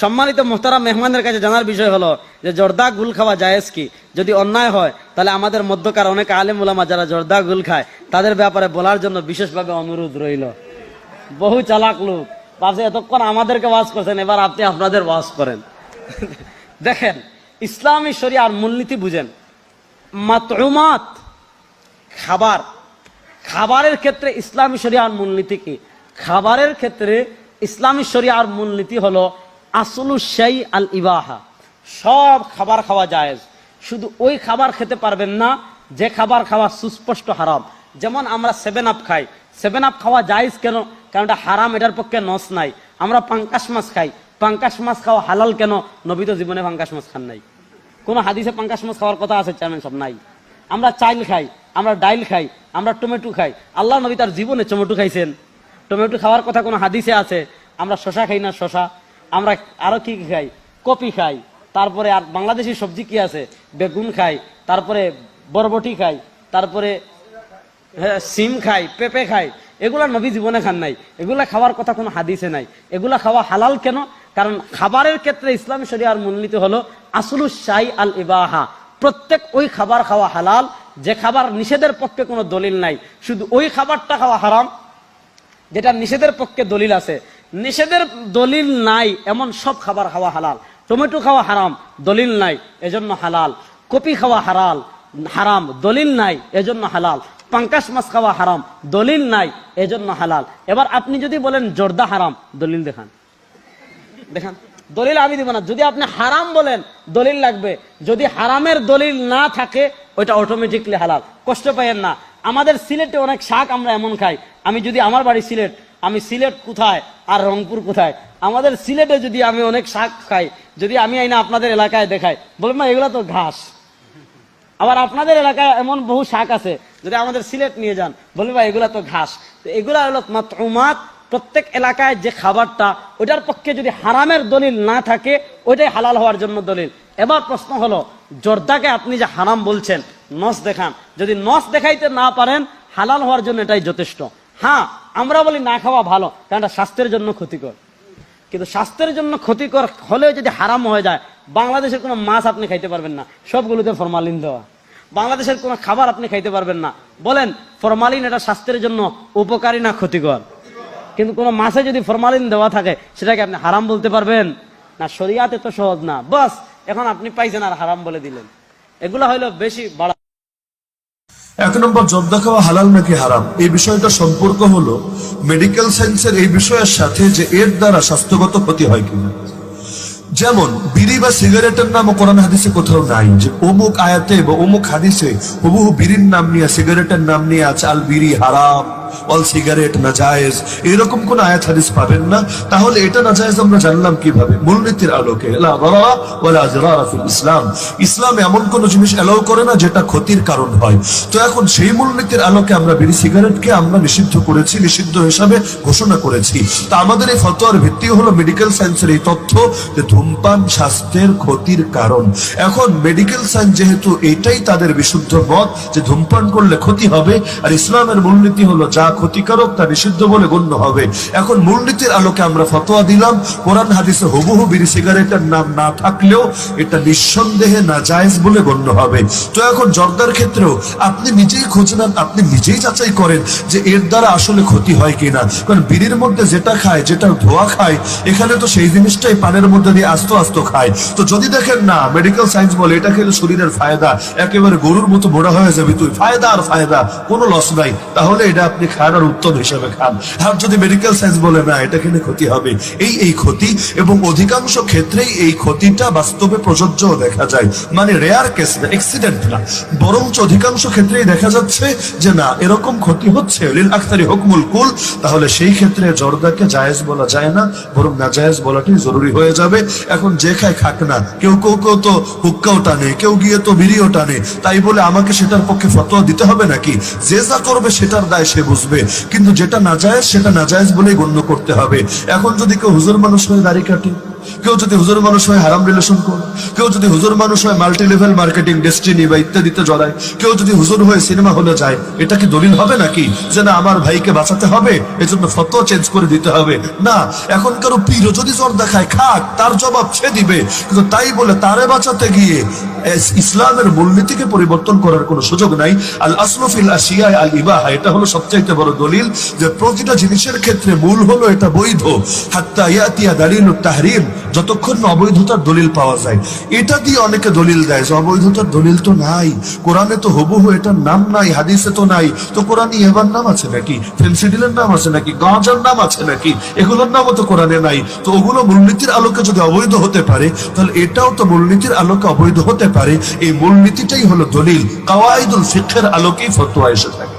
সম্মানিত মোহতারা মেহমানের কাছে জানার বিষয় হলো যে জর্দা গুল খাওয়া জায়েজ কি? যদি অন্যায় হয়, তাহলে আমাদের মধ্যকার অনেক আলেম উলামা যারা জর্দা গুল খায়, তাদের ব্যাপারে বলার জন্য বিশেষভাবে অনুরোধ রইল। বহু চালাক লোক, পাশে এতক্ষণ আমাদেরকে ওয়াজ করছেন, এবার আপনি আপনাদের ওয়াজ করেন। দেখেন, ইসলামী শরিয়ার মূলনীতি বুঝেন মাতরুমাত খাবার। খাবারের ক্ষেত্রে ইসলামী শরিয়ার মূলনীতি কি? খাবারের ক্ষেত্রে ইসলামী শরিয়ার মূলনীতি হলো আসলু সেই আল ইবাহা। সব খাবার খাওয়া জায়েজ। শুধু ওই খাবার খেতে পারবেন না, যে খাবার খাওয়া সুস্পষ্ট হারাম। যেমন আমরা সেভেন আপ খাই। সেভেন আপ খাওয়া জায়েজ কেন? কারণ এটা হারাম, এটার পক্ষে নস নাই। আমরা পাঙ্কাশ মাছ খাই। পাঙ্কাশ মাছ খাওয়া হালাল কেন? নবী তো জীবনে পাঙ্কাশ মাছ খান নাই। কোনো হাদিসে পাঙ্কাশ মাছ খাওয়ার কথা আছে চেয়ারম্যান সব নাই। আমরা চাইল খাই, আমরা ডাইল খাই, আমরা টমেটো খাই। আল্লাহ নবী তার জীবনে টমেটো খাইছেন। টমেটো খাওয়ার কথা কোনো হাদিসে আছে? আমরা শশা খাই না শশা আমরা আরও কি কি খাই? কপি খাই। তারপরে আর বাংলাদেশি সবজি কি আছে? বেগুন খাই। তারপরে বরবটি খাই। তারপরে হ্যাঁ, সিম খাই পেঁপে খাই। এগুলা নবী জীবনে খান নাই। এগুলা খাওয়ার কথা কোনো হাদিসে নাই। এগুলা খাওয়া হালাল কেন? কারণ খাবারের ক্ষেত্রে ইসলামী শরিয়ার মূলনীতি হলো আসলু শাই আল ইবাহা। প্রত্যেক ওই খাবার খাওয়া হালাল যে খাবার নিষেধের পক্ষে কোনো দলিল নাই। শুধু ওই খাবারটা খাওয়া হারাম যেটা নিষেধের পক্ষে দলিল আছে। নিষেধের দলিল নাই, এমন সব খাবার খাওয়া হালাল। টমেটো খাওয়া হারাম, দলিল নাই, এজন্য হালাল। কপি খাওয়া হালাল হারাম, দলিল নাই, এজন্য হালাল। পাঙ্কাশ মাছ খাওয়া হারাম, দলিল নাই, এজন্য হালাল। এবার আপনি যদি বলেন জর্দা হারাম, দলিল দেখান। দেখান। দলিল আমি দিব না। যদি আপনি হারাম বলেন, দলিল লাগবে। যদি হারামের দলিল না থাকে, ওইটা অটোমেটিকলি হালাল। কষ্ট পাইয়েন না। আমাদের সিলেটে অনেক শাক আমরা এমন খাই। আমি যদি আমার বাড়ি সিলেট আমি সিলেট কোথায় আর রংপুর কোথায়? আমাদের সিলেটে যদি আমি অনেক শাক খাই, যদি আমি আইনা আপনাদের এলাকায় দেখাই, বলবেন না এগুলো তো ঘাস। আবার আপনাদের এলাকায় এমন বহু শাক আছে, যদি আমাদের সিলেট নিয়ে যান বলবে ভাই এগুলা তো ঘাস। তো এগুলা হলো মাতরুমাত। প্রত্যেক এলাকায় যে খাবারটা ওটার পক্ষে যদি হারামের দলিল না থাকে, ওইটাই হালাল হওয়ার জন্য দলিল। এবার প্রশ্ন হলো, জর্দাকে আপনি যে হারাম বলছেন, নস দেখান। যদি নস দেখাইতে না পারেন, হালাল হওয়ার জন্য এটাই যথেষ্ট। হ্যাঁ আমরা বলি না খাওয়া ভালো, কারণ স্বাস্থ্যের জন্য ক্ষতিকর। কিন্তু স্বাস্থ্যের জন্য ক্ষতিকর হলেও যদি হারাম হয়ে যায়, বাংলাদেশের কোনো মাছ আপনি খাইতে পারবেন না, সবগুলোতে ফরমালিন দেওয়া। বাংলাদেশের কোনো খাবার আপনি খাইতে পারবেন না। বলেন ফরমালিন এটা স্বাস্থ্যের জন্য উপকারী না ক্ষতিকর? কিন্তু কোনো মাছে যদি ফরমালিন দেওয়া থাকে, সেটাকে আপনি হারাম বলতে পারবেন? না, শরিয়াতে তো সহজ না। বাস, এখন আপনি পাইছেন আর হারাম বলে দিলেন। এগুলো হইল বেশি বাড়া এক নম্বর জর্দা খাওয়া হালাল নাকি হারাম? এই বিষয়টা সম্পর্ক হলো মেডিকেল সায়েন্সের এই বিষয়ের সাথে যে এর দ্বারা স্বাস্থ্যগত ক্ষতি হয় কিনা। যেমন, বিড়ি বা সিগারেটের নাম কোরআন হাদিসে কোথাও নাই যে অমুক আয়াতে বা অমুক হাদিসে হুবহু বিড়ির নাম নিয়ে, সিগারেটের নাম নিয়ে আছে আল বিড়ি হারাম। অল সিগারেট না জায়েজ। এরকম কোন আয়াত, হাদিস পাবেন না। তাহলে এটা না জায়েজ আমরা জানলাম কীভাবে? মূলনীতির আলোকে। ইসলাম। ইসলাম এমন কোন জিনিস এলাও করে না যেটা ক্ষতির কারণ হয়। তো এখন সেই মূলনীতির আলোকে আমরা বিড়ি সিগারেটকে আমরা নিষিদ্ধ করেছি, নিষিদ্ধ হিসাবে ঘোষণা করেছি। তা আমাদের এই ফতোয়ার ভিত্তি হলো মেডিকেল সায়েন্সের এই তথ্য যে ধূমপান স্বাস্থ্যের ক্ষতির কারণ। এখন মেডিকেল সায়েন্স যেহেতু এটাই তাদের বিশুদ্ধ মত যে ধূমপান করলে ক্ষতি হবে, আর ইসলামের মূলনীতি হলো যা ক্ষতিকারক তা নিষিদ্ধ বলে গণ্য হবে। এখন মূলনীতির আলোকে আমরা ফতোয়া দিলাম, কোরআন হাদিসে হুবহু বিড়ি সিগারেটের নাম না থাকলেও এটা নিঃসন্দেহে না জায়েজ বলে গণ্য হবে। তো এখন জর্দার ক্ষেত্রেও আপনি নিজেই খোঁজ নেন, আপনি নিজেই যাচাই করেন যে এর দ্বারা আসলে ক্ষতি হয় কিনা। কারণ বিড়ির মধ্যে যেটা খায় যেটা ধোয়া খায়, এখানে তো সেই জিনিসটাই পানের মধ্যে দিয়ে আস্ত আস্ত খায়। তো যদি দেখেন না মেডিকেল সায়েন্স বলে, এটা খেলে শরীরের ফায়দা, একেবারে গরুর মতো মোড়া হয়ে যাবে তুই। ফায়দা আর ফায়দা, কোনো লস নাই। তাহলে এটা আপনি খান আর উত্তম হিসেবে খান। আর যদি মেডিকেল সায়েন্স বলে, না, এটা খেলে ক্ষতি হবে। এই এই ক্ষতি এবং অধিকাংশ ক্ষেত্রেই এই ক্ষতিটা বাস্তবে প্রযোজ্য দেখা যায়। মানে রেয়ার কেস না অ্যাক্সিডেন্ট না। বরঞ্চ অধিকাংশ ক্ষেত্রেই দেখা যাচ্ছে যে, না, এরকম ক্ষতি হচ্ছে। লিল আখতারি হুকমুল কুল। তাহলে সেই ক্ষেত্রে জর্দাকে জায়েজ বলা যায় না, বরং না জায়েজ বলাটাই জরুরি হয়ে যাবে। এখন যে খায় খাক না, কেউ কেউ কেউ তো হুক্কাও টানে, কেউ গিয়ে তো বিড়িও টানে। তাই বলে আমাকে সেটার পক্ষে ফতোয়া দিতে হবে নাকি? যে যা করবে সেটার দায় সে বুঝবে। কিন্তু যেটা নাজায়জ, সেটা নাজায়জ বলেই গণ্য করতে হবে। এখন যদি কেউ হুজুর মানুষ হয়ে দাড়ি কাটে কেউ যদি হুজুর মানুষ হয় হারাম রিলেশন করে, কেউ যদি হুজুর মানুষ হয় মাল্টি লেভেল মার্কেটিং ডেস্টিনি বা ইত্যাদিতে জড়ায়, কেউ যদি হুজুর হয়ে সিনেমা হলে যায়, এটা কি দলিল হবে নাকি? যে না, আমার ভাইকে বাঁচাতে হবে, এজন্য ফটো চেঞ্জ করে দিতে হবে। না এখন কারও পীরও যদি জ্বর দেখায়, খাক, তার জবাব সে দিবে। কিন্তু তাই বলে তারে বাঁচাতে গিয়ে ইসলামের মূলনীতিকে পরিবর্তন করার কোনো সুযোগ নাই। আল আসলফিল আসিয়ায় আল ইবাহা এটা হলো সবচাইতে বড় দলিল যে প্রতিটা জিনিসের ক্ষেত্রে মূল হলো এটা বৈধ। হাত্তা ইয়াতিয়া দালিল তাহরিম যতক্ষণ না অবৈধতার দলিল পাওয়া যায়। এটা দিয়ে অনেকে দলিল দেয় যে অবৈধতার দলিল তো নাই। কোরআনে তো হবুহু এটার নাম নাই, হাদিসে তো নাই। তো কোরআনে এবার নাম আছে নাকি? ফেন্সিডিলের নাম আছে নাকি? গাঁজার নাম আছে নাকি? এগুলোর নামও তো কোরআনে নাই। তো ওগুলো মূলনীতির আলোকে যদি অবৈধ হতে পারে, তাহলে এটাও তো মূলনীতির আলোকে অবৈধ হতে পারে। এই মূলনীতিটাই হলো দলিল। কাওয়াইদুল ফিকের আলোকেই ফতোয়া এসে থাকে।